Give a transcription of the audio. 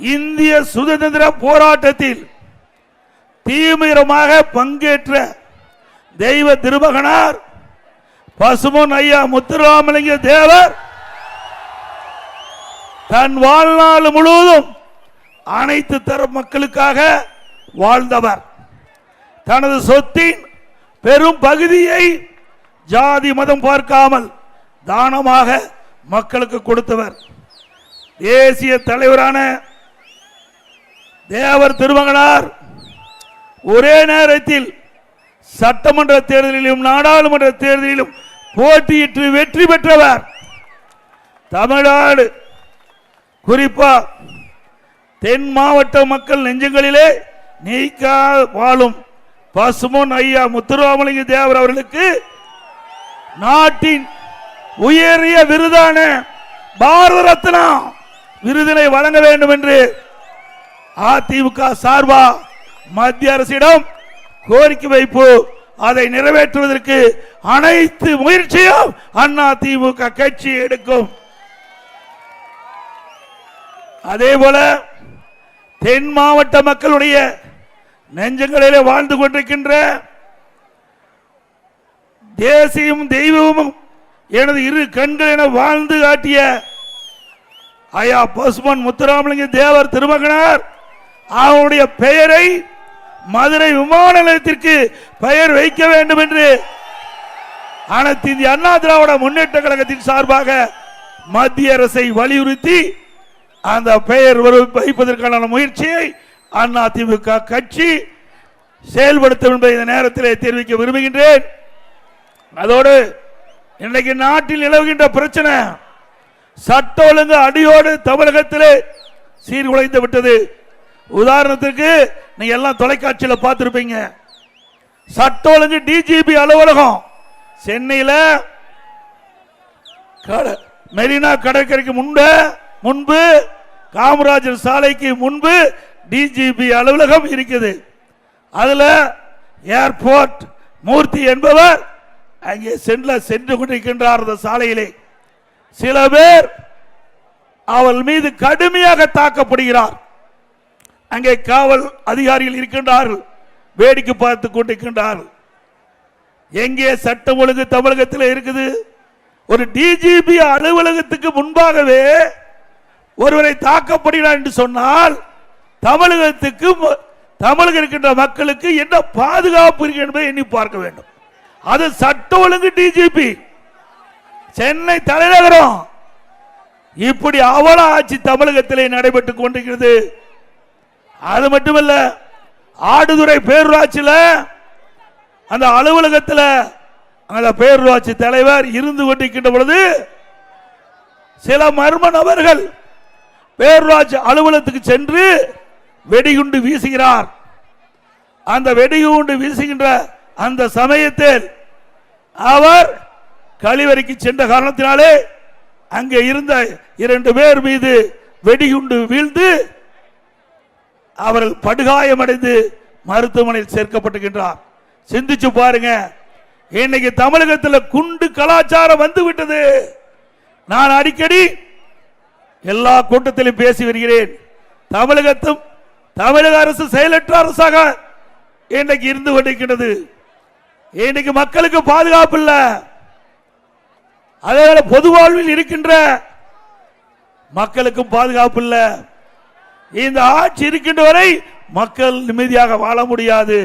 இந்திய சுதந்திர போராட்டத்தில் தீவிரமாக பங்கேற்ற தெய்வ திருமகனார் பசுமன் ஐயா முத்துராமலிங்க தேவர் தன் வாழ்நாள் முழுவதும் அனைத்து தர மக்களுக்காக வாழ்ந்தவர். தனது சொத்தின் பெரும் பகுதியை ஜாதி மதம் பார்க்காமல் தானமாக மக்களுக்கு கொடுத்தவர். தேசிய தலைவரான தேவர் திருமகனார் ஒரே நேரத்தில் சட்டமன்ற தேர்தலிலும் நாடாளுமன்ற தேர்தலிலும் போட்டியிட்டு வெற்றி பெற்றவர் தமிழ்நாடு. குறிப்பா தென் மாவட்ட மக்கள் நெஞ்சங்களிலே நீக்கா வாழும் பசுமன் ஐயா முத்துராமலிங்க தேவர் அவர்களுக்கு நாட்டின் உயரிய விருதான பாரத ரத்னா விருதினை வழங்க வேண்டும் என்று அதிமுக சார்பா மத்திய அரசிடம் கோரிக்கை வைப்பு அதை நிறைவேற்றுவதற்கு அனைத்து முயற்சியும் அண்ணா திமுக கட்சி எடுக்கும். அதே போல தென் மாவட்ட மக்களுடைய நெஞ்சங்களிலே வாழ்ந்து கொண்டிருக்கின்ற தேசியமும் தெய்வமும் எனது இரு கண்கள் என வாழ்ந்து காட்டிய ஐயா பசுமன் முத்துராமலிங்க தேவர் திருமகனார் அவனுடைய பெயரை மதுரை விமான நிலையத்திற்கு பெயர் வைக்க வேண்டும் என்று அனைத்து இந்திய அண்ணா திராவிட முன்னேற்ற கழகத்தின் சார்பாக மத்திய அரசை வலியுறுத்தி அந்த பெயர் வைப்பதற்கான முயற்சியை அண்ணா திமுக கட்சி செயல்படுத்தும் என்பதை இந்த நேரத்தில் தெரிவிக்க விரும்புகின்றேன். அதோடு இன்றைக்கு நாட்டில் நிலவுகின்ற பிரச்சனை சட்ட ஒழுங்கு அடியோடு தமிழகத்திலே சீர்குலைந்து விட்டது. உதாரணத்திற்கு நீங்க எல்லாம் தொலைக்காட்சியில் பார்த்துருப்பீங்க. சட்ட ஒழுங்கு டிஜிபி அலுவலகம். சென்னையில் கட- மெரினா கடற்கரைக்கு முன்பு முன்பு காமராஜர் சாலைக்கு முன்பு டிஜிபி அலுவலகம் இருக்குது. அதில் ஏர்போர்ட் மூர்த்தி என்பவர் அங்கே சென்று சென்று கொண்டிருக்கின்றார் அந்த சாலையிலே. சில பேர் அவள் மீது கடுமையாக தாக்கப்படுகிறார். அங்கே காவல் அதிகாரிகள் இருக்கின்றார்கள். வேடிக்கை பார்த்து கொண்டிருக்கின்றார்கள். எங்கே சட்டம் ஒழுங்கு தமிழகத்தில் இருக்குது? ஒரு டிஜிபி அலுவலகத்துக்கு முன்பாகவே ஒருவரை தாக்கப்படுகிறார் என்று சொன்னால் தமிழகத்துக்கு தமிழக தமிழகம் இருக்கின்ற மக்களுக்கு என்ன பாதுகாப்பு இருக்கு என்பதை எண்ணி பார்க்க வேண்டும். அது சட்ட ஒழுங்கு டிஜிபி சென்னை தலைநகரம். இப்படி அவல ஆட்சி தமிழகத்திலே நடைபெற்றுக் கொண்டிருக்கிறது. அது மட்டுமல்ல ஆடுதுறை பேரூராட்சியில் அந்த அலுவலகத்தில் அந்த பேரூராட்சி தலைவர் இருந்து கொண்டிருக்கின்ற பொழுது சில மர்ம நபர்கள் பேரூராட்சி அலுவலகத்துக்கு சென்று வெடிகுண்டு வீசுகிறார். அந்த வெடிகுண்டு வீசுகின்ற அந்த சமயத்தில் அவர் கழிவறைக்கு சென்ற காரணத்தினாலே அங்கே இருந்த இரண்டு பேர் மீது வெடிகுண்டு வீழ்ந்து அவர்கள் படுகாயமடைந்து மருத்துவமனையில் சேர்க்கப்பட்டுகின்றார் சிந்திச்சு பாருங்க. இன்னைக்கு தமிழகத்தில் குண்டு கலாச்சாரம் வந்து விட்டது நான் அடிக்கடி எல்லா கூட்டத்திலும் பேசி வருகிறேன். தமிழகத்தும் தமிழக அரசு செயலற்ற அரசாக இன்றைக்கு இருந்து கொண்டிருக்கிறது இன்னைக்கு மக்களுக்கு பாதுகாப்பு இல்லை. அதே பொது வாழ்வில் இருக்கின்ற மக்களுக்கும் பாதுகாப்பு இல்லை. இந்த ஆட்சி இருக்கின்ற வரை மக்கள் நிம்மதியாக வாழ முடியாது.